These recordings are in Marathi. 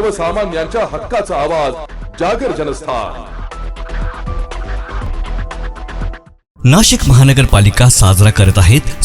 सर्वसामान्यांच्या हक्काचा आवाज जागर जनस्थान. नाशिक महानगरपालिका साजरा करत आहेत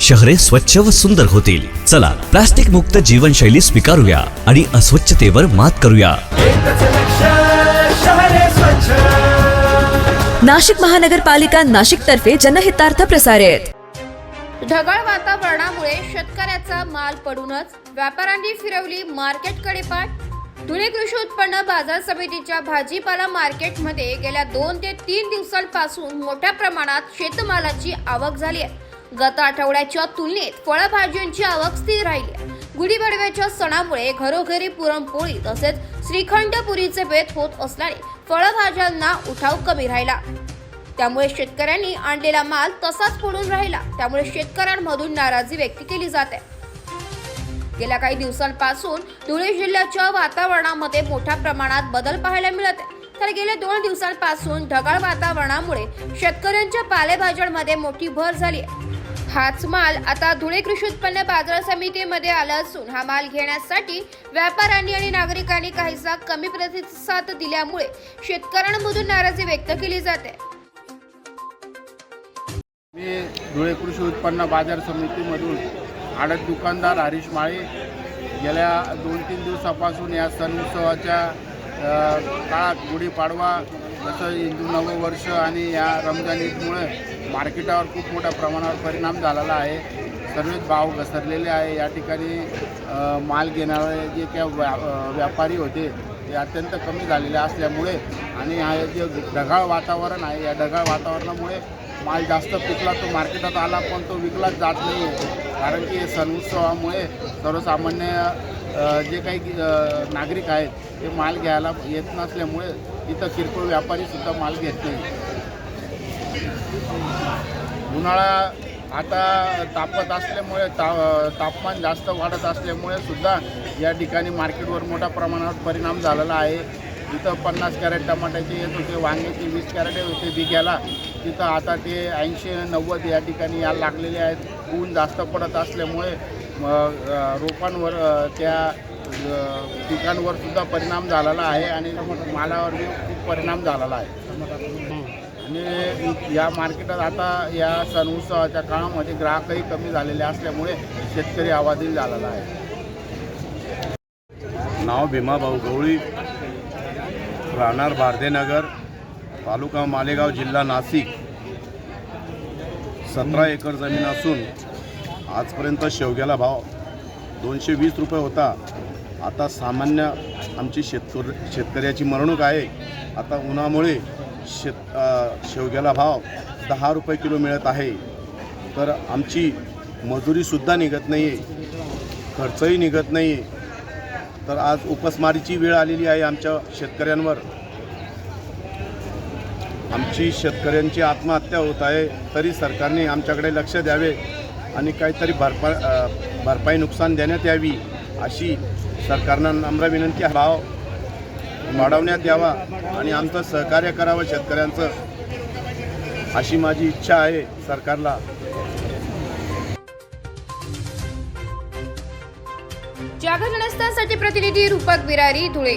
शहरे स्वच्छ व सुंदर होतील. चला प्लास्टिक मुक्त जीवनशैली स्वीकारूया आणि अस्वच्छतेवर मात करूया. नाशिक महानगरपालिका नाशिक तर्फे जनहितार्थ प्रसारित. ढगाळ वातावरणामुळे शेतकऱ्याचा माल पडूनच व्यापाऱ्यांनी फिरवली मार्केटकडे पाठ धुळे कृषी उत्पन्न बाजार समितीच्या भाजीपाला मार्केटमध्ये गेल्या दोन ते तीन दिवसांपासून मोठ्या प्रमाणात शेतमालाची आवक झाली आहे. गत आठवड्याच्या तुलनेत फळभाज्यांची आवक स्थिर राहिली आहे. गुढीपाडव्याच्या सणामुळे घरोघरी पुरणपोळी तसेच श्रीखंड पुरीचे बेत होत असल्याने फळभाज्यांना उठाव कमी राहिला. त्यामुळे शेतकऱ्यांनी आणलेला माल तसाच पडून राहिला. त्यामुळे शेतकऱ्यांमधून नाराजी व्यक्त केली जाते गेल्या काही दिवसांपासून धुळे जिल्ह्याच्या वातावरणामध्ये मोठ्या प्रमाणात बदल पाहायला मिळत आहे. तर गेल्या दोन दिवसांपासून ढगाळ वातावरणामुळे शेतकऱ्यांच्या पालेभाज्यांमध्ये मोठी भर झाली आहे. हाच माल आता धुळे कृषी उत्पन्न बाजार समितीमध्ये आला असून हा माल घेण्यासाठी व्यापाऱ्यांनी आणि नागरिकांनी काहीसा कमी प्रतिसाद दिल्यामुळे शेतकऱ्यांमधून नाराजी व्यक्त केली जाते. मी धुळे कृषी उत्पन्न बाजार समितीमधून आडत दुकानदार हरीश माळे गेल्या दोन तीन दिवसापासून या सण उत्सवाच्या काळात गुढीपाडवा जसं हिंदू नववर्ष आणि या रमजान ईदमुळे मार्केटावर खूप मोठ्या प्रमाणावर परिणाम झालेला आहे. सर्वच भाव घसरलेले आहे. या ठिकाणी माल घेणारे जे काय व्या व्यापारी होते ते अत्यंत कमी झालेले असल्यामुळे आणि हा जे ढगाळ वातावरण आहे या ढगाळ वातावरणामुळे माल जास्त पिकला तो मार्केटात आला पण तो विकलाच जात नाही. कारण की सण उत्सवामुळे सर्वसामान्य जे काही नागरिक आहेत ते माल घ्यायला येत नसल्यामुळे इथं किरकोळ व्यापारीसुद्धा माल घेत नाही. उन्हाळा आता तापत असल्यामुळे ता तापमान जास्त वाढत असल्यामुळे सुद्धा या ठिकाणी मार्केटवर मोठ्या प्रमाणावर परिणाम झालेला आहे. इथं पन्नास कॅरेट टमाट्याचे येत होते वांग्याचे वीस कॅरेट येत होते बिघ्याला तिथं आता ते ऐंशी नव्वद या ठिकाणी यायला लागलेले आहेत. ऊन जास्त पडत असल्यामुळे मग रोपांवर त्या पिकांवर सुद्धा परिणाम झालेला आहे आणि मालावर खूप परिणाम झालेला आहे. आणि या मार्केटात आता या सण उत्सवाच्या काळामध्ये ग्राहकही कमी झालेले असल्यामुळे शेतकरी आवाजही झालेला आहे. नाव भीमाभाऊ गवळी राहणार भारदेनगर तालुका मालेगाव जिल्हा नाशिक. सतरा एकर जमीन असून आजपर्यंत शेवग्याला भाव दोनशे वीस रुपये होता. आता सामान्य आमची शेतकर शेतकऱ्याची मरणूक आहे. आता उन्हामुळे शेत शेवग्याला भाव दहा रुपये किलो मिळत आहे. तर आमची मजुरीसुद्धा निघत नाही आहे खर्चही निघत नाही आहे तर आज उपासमारीची वेळ आलेली आहे आमच्या शेतकऱ्यांवर. आमची शेतकऱ्यांची आत्महत्या होत आहे तरी सरकारने आमच्याकडे लक्ष द्यावे. आणि काहीतरी भरपा भरपाई नुकसान देण्यात यावी अशी सरकारनं नम्र विनंती भाव वाढवण्यात यावा आणि आमचं सहकार्य करावं शेतकऱ्यांचं अशी माझी इच्छा आहे सरकारला. जागर प्रतिनिधी रूपक बिरारी धुळे.